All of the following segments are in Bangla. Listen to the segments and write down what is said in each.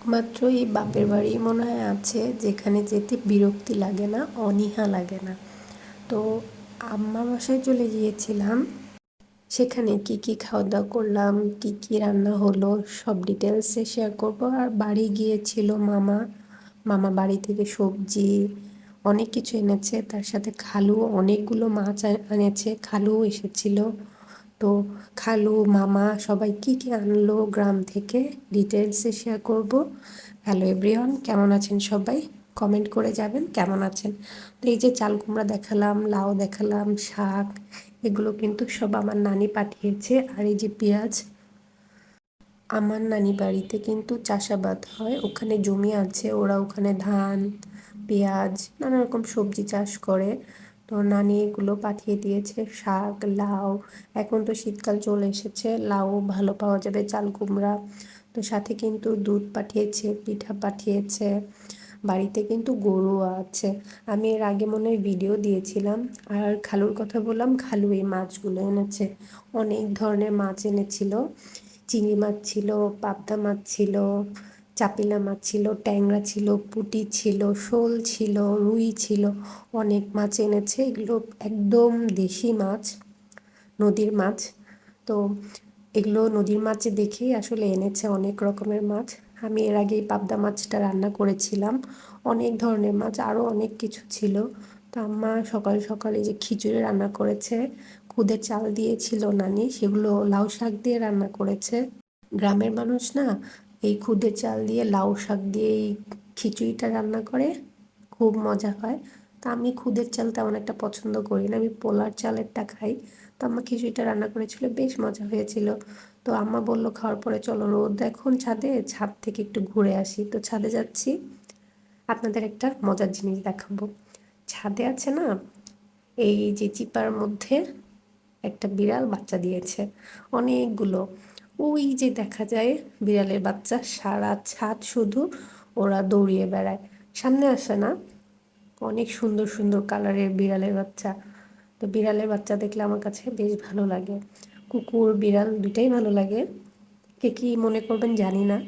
একমাত্র এই বাপের বাড়ি মনে হয় আছে, যেখানে যেতে বিরক্তি লাগে না, অনীহা লাগে না। তো আম্মা বাসায় চলে গিয়েছিলাম। সেখানে কি কি খাওয়া দাওয়া করলাম, কি কি রান্না হলো, সব ডিটেলসে শেয়ার করব। আর বাড়ি গিয়েছিল মামা। মামা বাড়ি থেকে সবজি, অনেক কিছু এনেছে। তার সাথে খালু অনেকগুলো মাছ এনেছে খালুও এসেছিল। তো খালু, মামা সবাই কি কি আনলো গ্রাম থেকে? ডিটেলসে শেয়ার করব। হ্যালো এভরিওয়ান কেমন আছেন সবাই? কমেন্ট করে যাবেন, কেমন আছেন? তো এই যে চাল কুমড়া দেখালাম, লাউ দেখালাম, শাক, এগুলো কিন্তু সব আমার নানি পাঠিয়েছে। আর এই যে পেঁয়াজ, আমার নানি বাড়িতে কিন্তু চাষাবাদ হয়। ওখানে জমি আছে, ওরা ওখানে ধান, পেঁয়াজ, নানা রকম সবজি চাষ করে। তো নানি এগুলো পাঠিয়ে দিয়েছে, শাক, লাউ। এখন তো শীতকাল চলে এসেছে, লাউ ভালো পাওয়া যাবে, চাল কুমড়া। তো সাথে কিন্তু দুধ পাঠিয়েছে, পিঠা পাঠিয়েছে। বাড়িতে কিন্তু গরু আছে। আমি এর আগে মনে হয় ভিডিও দিয়েছিলাম। আর খালুর কথা বললাম, খালু এই মাছগুলো এনেছে। অনেক ধরনের মাছ এনেছিল। চিংড়ি মাছ ছিল, পাবদা মাছ ছিল চাপিলা মাছ ছিল, ট্যাংরা ছিল, পুটি ছিল, শোল ছিল, রুই ছিল, অনেক মাছ এনেছে। এগুলো একদম দেশি মাছ, নদীর মাছ। তো এগুলো নদীর মাছ দেখেই আসলে এনেছে অনেক রকমের মাছ। আমি এর আগেই পাবদা মাছটা রান্না করেছিলাম। অনেক ধরনের মাছ, আরও অনেক কিছু ছিল। তো আম্মা সকাল সকালে যে খিচুড়ি রান্না করেছে, খুদে চাল দিয়েছিল নানি, সেগুলো লাউ শাক দিয়ে রান্না করেছে। গ্রামের মানুষ না এই খুদে চাল দিয়ে, লাউ শাক দিয়ে এই খিচুড়িটা রান্না করে খুব মজা হয়। তা আমি খুদের চাল তেমন একটা পছন্দ করি না, আমি পোলার চালেরটা খাই। তো আম্মা খিচুড়িটা রান্না করেছিল, বেশ মজা হয়েছিল। তো আম্মা বলল, খাওয়ার পরে চলো রোদ, এখন ছাদে, ছাদ থেকে একটু ঘুরে আসি। তো ছাদে যাচ্ছি, আপনাদের একটা মজার জিনিস দেখাবো। ছাদে আছে না, এই যে চিপার মধ্যে একটা বিড়াল বাচ্চা দিয়েছে, অনেকগুলো। ওই যে দেখা যায় বিড়ালের বাচ্চা, সারা ছাদ শুধু ওরা দৌড়িয়ে বেড়ায়। সামনে আসে না, অনেক সুন্দর সুন্দর কালারের বিড়ালের বাচ্চা। তো বিড়ালের বাচ্চা দেখলে আমার কাছে বেশ ভালো লাগে। কুকুর, বিড়াল দুটাই ভালো লাগে। কে কী মনে করবেন জানি না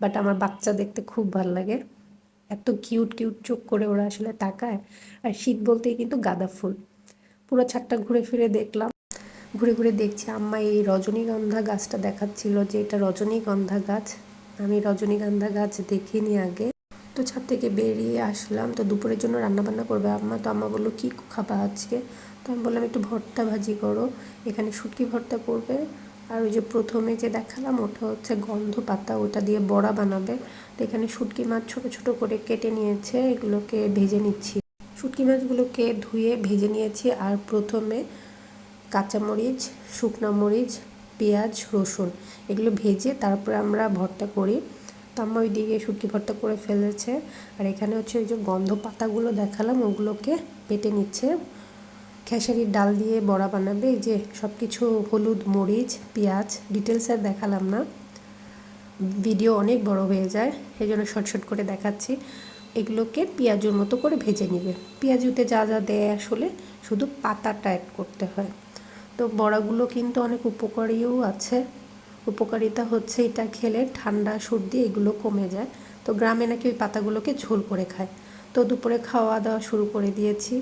বাট আমার বাচ্চা দেখতে খুব ভালো লাগে। এত কিউট কিউট চোখ করে ওরা আসলে তাকায়। আর শীত বলতেই কিন্তু গাঁদা ফুল। পুরো ছাদটা ঘুরে ফিরে দেখলাম। ঘুরে ঘুরে দেখছি, আম্মা এই রজনীগন্ধা গাছটা দেখাচ্ছিল যে এটা রজনীগন্ধা গাছ। আমি রজনীগন্ধা গাছ দেখিনি আগে। তো ছাদ থেকে বেরিয়ে আসলাম। তো দুপুরের জন্য রান্নাবান্না করবে আম্মা। তো আম্মা বলল, কী খাবা আজকে? তো আমি বললাম, একটু ভর্তা ভাজি করো। এখানে শুটকি ভর্তা করবে। আর ওই যে প্রথমে যে দেখালাম, ওটা হচ্ছে গন্ধ পাতা। ওটা দিয়ে বড়া বানাবে। তো এখানে শুটকি মাছ ছোট ছোট করে কেটে নিয়েছে। এগুলোকে ভেজে নিচ্ছি। শুটকি মাছগুলোকে ধুয়ে ভেজে নিয়েছি। আর প্রথমে কাঁচামরিচ, শুকনো মরিচ, পেঁয়াজ, রসুন এগুলো ভেজে তারপরে আমরা ভর্তা করি। তো আমরা ওই দিকে শুটকি ভর্তা করে ফেলেছে। আর এখানে হচ্ছে ওই যে গন্ধ পাতাগুলো দেখালাম, ওগুলোকে পেটে নিচ্ছে। খেসারির ডাল দিয়ে বড়া বানাবে, এই যে সব কিছু হলুদ মরিচ, পেঁয়াজ ডিটেলস আর দেখালাম না। ভিডিও অনেক বড় হয়ে যায় সেই জন্য শর্ট শর্ট করে দেখাচ্ছি। এগুলোকে পেঁয়াজুর মতো করে ভেজে নিবে। পেঁয়াজুতে যা যা দেয় আসলে শুধু পাতাটা অ্যাড করতে হয়। তো বড়াগুলো কিন্তু অনেক উপকারীও আছে। উপকারিতা হচ্ছে এটা খেলে ঠান্ডা, সর্দি এগুলো কমে যায়। তো গ্রামে নাকি ওই পাতাগুলোকে ঝোল করে খায়। তো দুপুরে খাওয়া দাওয়া শুরু করে দিয়েছি।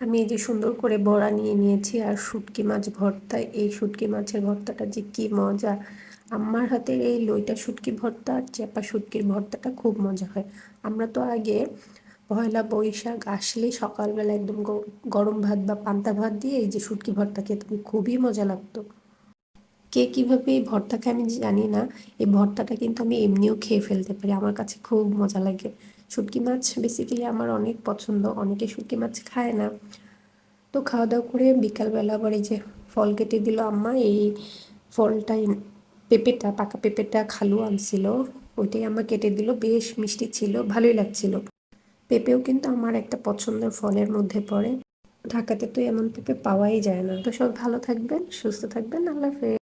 আমি এই যে সুন্দর করে বড়া নিয়ে নিয়েছি আর শুটকি মাছ ভর্তা। এই শুটকি মাছের ভর্তাটা যে কী মজা! আমার হাতের এই লইটা শুটকি ভর্তা আর চেপা শুটকির ভর্তাটা খুব মজা হয়। আমরা তো আগে পয়লা বৈশাখ আসলেই সকালবেলা একদম গরম ভাত বা পান্তা ভাত দিয়ে এই যে শুটকি ভর্তা খেতে খুবই মজা লাগতো। কে কীভাবে এই ভর্তা খায় আমি জানি না, এই ভর্তাটা কিন্তু আমি এমনিও খেয়ে ফেলতে পারি, আমার কাছে খুব মজা লাগে। শুটকি মাছ বেসিক্যালি আমার অনেক পছন্দ, অনেকে শুটকি মাছ খায় না। তো খাওয়া দাওয়া করে বিকালবেলা আবার এই যে ফল কেটে দিল আম্মা, এই ফলটা পেঁপেটা, পাকা পেঁপেটা খালু আনছিল, ওইটাই আম্মা কেটে দিল, বেশ মিষ্টি ছিল, ভালোই লাগছিল। পেঁপেও কিন্তু আমার একটা পছন্দের ফলের মধ্যে পড়ে। ঢাকাতে তো এমন পেঁপে পাওয়াই যায় না। তো সব ভালো থাকবেন, সুস্থ থাকবেন, আল্লাহ হাফেজ।